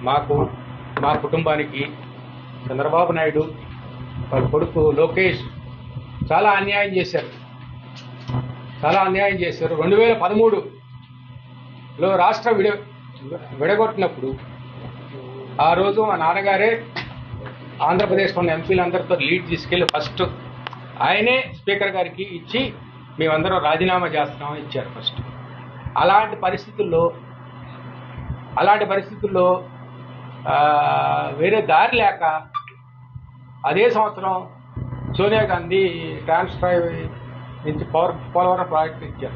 మాకు మా కుటుంబానికి చంద్రబాబు నాయుడు వాళ్ళ కొడుకు లోకేష్ చాలా అన్యాయం చేశారు. చాలా అన్యాయం చేశారు. రెండు వేల పదమూడులో రాష్ట్ర విడ విడగొట్టినప్పుడు ఆ రోజు మా నాన్నగారే ఆంధ్రప్రదేశ్ ఉన్న ఎంపీలందరితో లీడ్ తీసుకెళ్ళి ఫస్ట్ ఆయనే స్పీకర్ గారికి ఇచ్చి మేమందరం రాజీనామా చేస్తున్నామని ఇచ్చారు ఫస్ట్. అలాంటి పరిస్థితుల్లో అలాంటి పరిస్థితుల్లో వేరే దారి లేక అదే సంవత్సరం సోనియా గాంధీ ట్రాన్స్ఫర్ నుంచి పవర్ పోలవరం ప్రాజెక్ట్ ఇచ్చారు.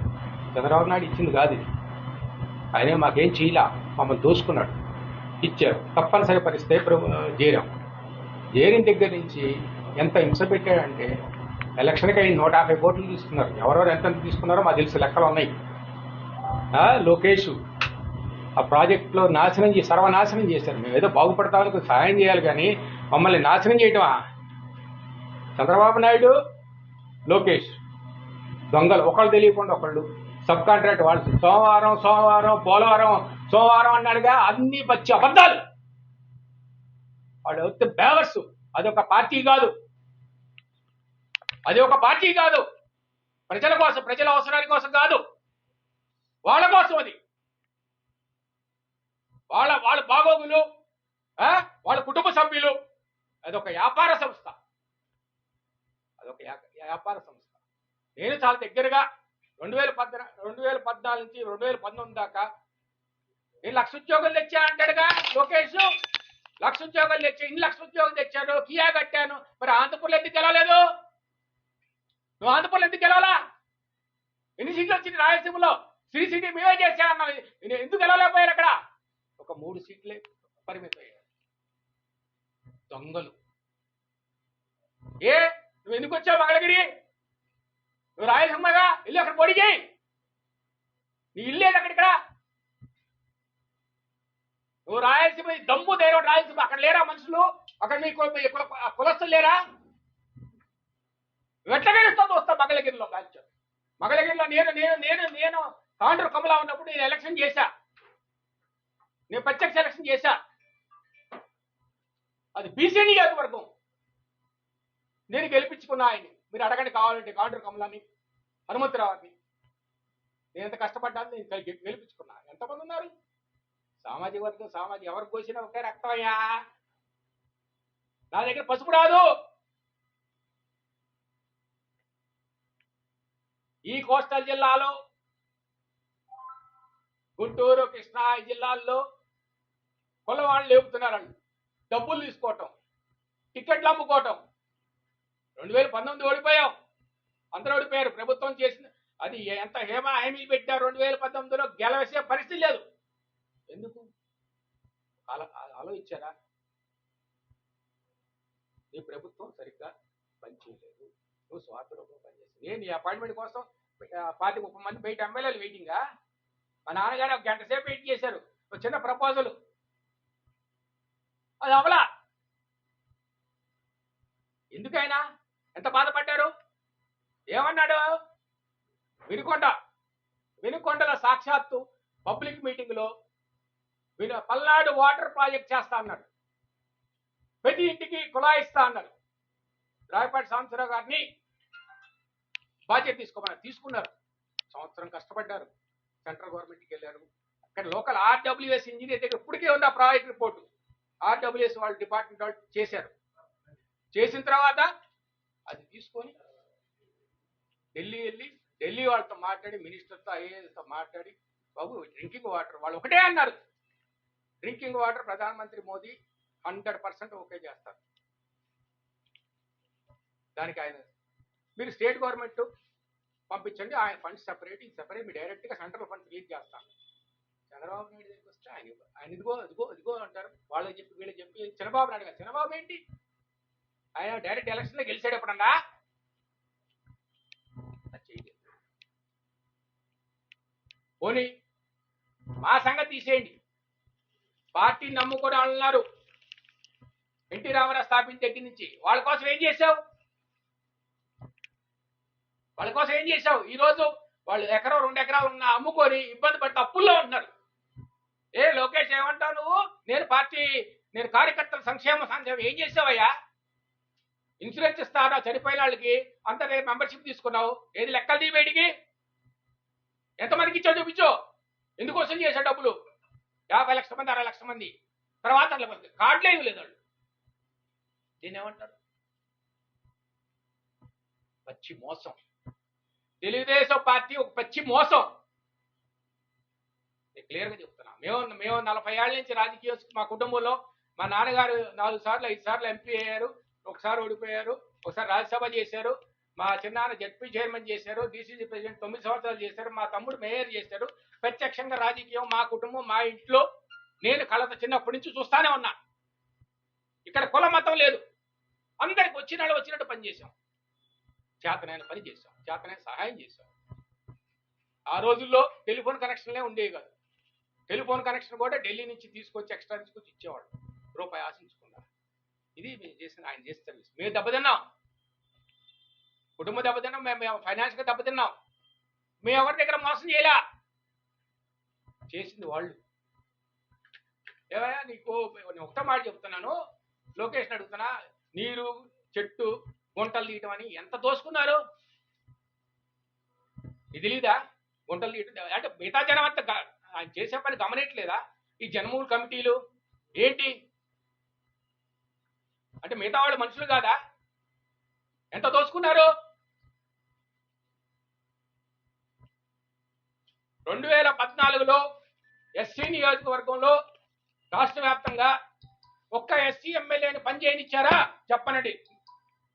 చంద్రబాబు నాయుడు ఇచ్చింది కాదు ఇది. ఆయనే మాకేం చేయలే మమ్మల్ని దోసుకున్నాడు. ఇచ్చారు. తప్పనిసరి పరిస్థితి ఇప్పుడు చేరాం. చేరిన దగ్గర నుంచి ఎంత హింస పెట్టాడంటే ఎలక్షన్కి అయిన నూట యాభై కోట్లు తీసుకున్నారు. ఎవరెవరు ఎంత తీసుకున్నారో మాకు తెలిసి లెక్కలు ఉన్నాయి. లోకేష్ ఆ ప్రాజెక్టులో నాశనం చేసి సర్వనాశనం చేశారు. మేము ఏదో బాగుపడతామని సహాయం చేయాలి కానీ మమ్మల్ని నాశనం చేయటమా? చంద్రబాబు నాయుడు లోకేష్ దొంగలు ఒకళ్ళు తెలియకుండా ఒకళ్ళు సబ్ కాంట్రాక్ట్ వాళ్ళు సోమవారం సోమవారం పోలవరం సోమవారం అన్నాడుగా అన్ని పచ్చి అబద్ధాలు. వాడు వస్తే బేవర్స్. అదొక పార్టీ కాదు. అది ఒక పార్టీ కాదు. ప్రజల కోసం ప్రజల అవసరాల కోసం కాదు. వాళ్ళ కోసం అది. వాళ్ళ బాగోగులు ఆ? వాళ్ళ కుటుంబ సభ్యులు. అదొక వ్యాపార సంస్థ. అదొక వ్యాపార సంస్థ. నేను చాలా దగ్గరగా రెండు వేల పద్నా రెండు వేల పద్నాలుగు నుంచి రెండు వేల పంతొమ్మిది దాకా నేను లక్ష ఉద్యోగాలు తెచ్చా అంటాడుగా లోకేష్? లక్ష ఉద్యోగాలు తెచ్చా ఇన్ని లక్ష ఉద్యోగాలు తెచ్చాడు కియా కట్టాను. మరి ఆంధ్రపూర్లో ఎందుకు గెలవలేదు? నువ్వు ఆంధ్రపూర్లో ఎందుకు గెలవాలా? ఎన్ని సీట్లు వచ్చింది రాయలసీమలో? సిరి సిటీ మేమే చేశానన్నా నేను ఎందుకు గెలవలేకపోయారు అక్కడ? ఒక మూడు సీట్లే పరిమితం దొంగలు. ఏ? నువ్వు ఎందుకు వచ్చావు మంగళగిరి నువ్వు రాయలసీమగా ఇల్లు అక్కడ పొడి చేయి. నీ ఇల్లు లేదు అక్కడ ఇక్కడ నువ్వు రాయలసీమ దమ్ము ధైర్యం రాయలసీమ? అక్కడ లేరా మనుషులు? అక్కడ మీ కులస్తులు లేరా? వెట్టగలుస్తావు వస్తా మంగళగిరిలో రాజ్యం మంగళగిరిలో నేను నేను నేను నేను కాండ్రు కమలా ఉన్నప్పుడు నేను ఎలక్షన్ చేశా. నేను ప్రత్యక్ష ఎలక్షన్ చేశా. అది బీసీడీ వర్గం నేను గెలిపించుకున్నా ఆయన్ని. మీరు అడగండి కావాలంటే కాండ్రు కమలాని హనుమంతరావుని. నేను ఎంత కష్టపడ్డాను నేను గెలిపించుకున్నా. ఎంతమంది ఉన్నారు? సామాజిక వర్గం సామాజిక ఎవరు కోసినా ఒకే రక్తమయ్యా నా దగ్గర పసుపు రాదు. ఈ కోస్టల్ జిల్లాలో గుంటూరు కృష్ణా జిల్లాల్లో కులవాళ్ళు లేపుతున్నారండి. డబ్బులు తీసుకోవటం టికెట్లు అమ్ముకోవటం. రెండు వేల పంతొమ్మిది ఓడిపోయాం. అందరూ ఓడిపోయారు. ప్రభుత్వం చేసిన అది ఎంత హేమ హామీలు పెట్టారు రెండు వేల పంతొమ్మిదిలో గెలవేసే పరిస్థితి లేదు. ఎందుకు? ఆలోచించారా? నీ ప్రభుత్వం సరిగ్గా పనిచేయలేదు. నువ్వు స్వార్థ రూపంలో పనిచేస్తుంది నేను నీ అపాయింట్మెంట్ కోసం పార్టీ ముప్పై మంది బయట ఎమ్మెల్యేలు వెయిటింగా మా నాన్నగారు ఒక గంట సేపు వెయిట్ చేశారు. ఒక చిన్న ప్రపోజల్. అది అవలా ఎందుకైనా? ఎంత బాధపడ్డారు? ఏమన్నాడు? వినుకొండ. వినుకొండల సాక్షాత్తు పబ్లిక్ మీటింగ్లో విను పల్నాడు వాటర్ ప్రాజెక్ట్ చేస్తా అన్నాడు. ప్రతి ఇంటికి కులాయిస్తా అన్నారు రాయపాటి సాంబశివరావు గారిని బాధ్యత తీసుకోమన్నారు తీసుకున్నారు. సంవత్సరం కష్టపడ్డారు. సెంట్రల్ గవర్నమెంట్కి వెళ్ళారు. అక్కడ లోకల్ ఆర్డబ్ల్యూఎస్ ఇంజనీర్ దగ్గర ఇప్పటికే ఉంది ఆ ప్రాజెక్ట్ రిపోర్టు. ఆర్డబ్ల్యూఎస్ వాళ్ళ డిపార్ట్మెంట్ వాళ్ళు చేశారు. చేసిన తర్వాత అది తీసుకొని ఢిల్లీ వెళ్ళి ఢిల్లీ వాళ్ళతో మాట్లాడి మినిస్టర్తో ఐఏఎస్తో మాట్లాడి బాబు డ్రింకింగ్ వాటర్ వాళ్ళు ఒకటే అన్నారు. డ్రింకింగ్ వాటర్ ప్రధానమంత్రి మోదీ హండ్రెడ్ పర్సెంట్ ఓకే చేస్తారు. దానికి ఆయన మీరు స్టేట్ గవర్నమెంట్ పంపించండి ఆయన ఫండ్స్ సెపరేట్ ఇది సెపరేట్ మీరు డైరెక్ట్గా సెంట్రల్ ఫండ్స్ రిలీజ్ చేస్తాను. చంద్రబాబు నాయుడు దగ్గరికి వస్తే ఆయన ఆయన ఇదిగో ఇదిగో ఇదిగో అంటారు. వాళ్ళకి చెప్పి వీళ్ళకి చెప్పి చంద్రబాబు నాయుడు గారు చంద్రబాబు ఏంటి? ఆయన డైరెక్ట్ ఎలక్షన్లో గెలిచాడు ఎప్పుడన్నా పోనీ మా సంగతి తీసేయండి. పార్టీని నమ్ముకోవడం అన్నారు ఎన్టీ రామారావు స్థాపించిన దగ్గర నుంచి. వాళ్ళ కోసం ఏం చేశావు? వాళ్ళ కోసం ఏం చేశావు? ఈ రోజు వాళ్ళు ఎకరం రెండు ఎకరాలు ఉన్న అమ్ముకొని ఇబ్బంది పడితే అప్పుల్లో ఉంటున్నారు. ఏ లోకేష్ ఏమంటావు నువ్వు? నేను పార్టీ నేను కార్యకర్తల సంక్షేమ సంక్షేమం ఏం చేసావయ్యా? ఇన్సూరెన్స్ ఇస్తారా చనిపోయిన వాళ్ళకి? అంత మెంబర్షిప్ తీసుకున్నావు. ఏది లెక్కలు తీ బయటికి? ఎంతమందికి ఇచ్చావు చూపించు. ఎందుకోసం చేశావు డబ్బులు? యాభై లక్షల మంది అరవై లక్షల మంది. తర్వాత అట్లా మంది కార్డులే ఇవ్వలేదు వాళ్ళు. దీన్ని ఏమంటారు? పచ్చి మోసం. తెలుగుదేశం పార్టీ ఒక పచ్చి మోసం. నేను క్లియర్గా చెప్తాను. మేము మేము నలభై ఏళ్ళ నుంచి రాజకీయ మా కుటుంబంలో మా నాన్నగారు నాలుగు సార్లు ఐదు సార్లు ఎంపీ అయ్యారు ఒకసారి ఓడిపోయారు ఒకసారి రాజ్యసభ చేశారు మా చిన్నాన్న జడ్పీ చైర్మన్ చేశారు డీసీసీ ప్రెసిడెంట్ తొమ్మిది సంవత్సరాలు చేశారు మా తమ్ముడు మేయర్ చేశారు ప్రత్యక్షంగా రాజకీయం మా కుటుంబం మా ఇంట్లో నేను కలత చిన్నప్పటి నుంచి చూస్తానే ఉన్నా. ఇక్కడ కుల మతం లేదు. అందరికి వచ్చిన వాళ్ళు వచ్చినట్టు పనిచేసాం చేతనైన పని చేశాం. చేతనైన సహాయం చేశాం. ఆ రోజుల్లో టెలిఫోన్ కనెక్షన్లే ఉండేవి కాదు. టెలిఫోన్ కనెక్షన్ కూడా ఢిల్లీ నుంచి తీసుకొచ్చి ఎక్స్ట్రా తీసుకొచ్చి ఇచ్చేవాడు రూపాయి ఆశించుకున్నారు. ఇది మేము చేసిన ఆయన చేసిన సర్వీస్. మేము దెబ్బతిన్నాం. కుటుంబ దెబ్బతిన్నాం. మేము మేము ఫైనాన్షియల్గా దెబ్బతిన్నాం. మేము ఎవరి దగ్గర మోసం చేయలే? చేసింది వాళ్ళు. ఏమయ్యా నీకు నేను ఒకటే మాట చెప్తున్నాను. లొకేషన్ అడుగుతున్నా. నీరు చెట్టు గుంటలు తీయటం అని ఎంత దోసుకున్నారు? ఇది తెలీదా గుంటలు తీయటం అంటే మిగతా జనం అంతా ఆయన చేసే పని గమనించలేదా? ఈ జనమూలు కమిటీలు ఏంటి? అంటే మిగతా వాళ్ళు మనుషులు కాదా? ఎంత దోసుకున్నారు రెండు వేల పద్నాలుగులో ఎస్సీ నియోజకవర్గంలో రాష్ట్ర వ్యాప్తంగా ఒక్క ఎస్సీ ఎమ్మెల్యేని పనిచేయనిచ్చారా చెప్పనండి.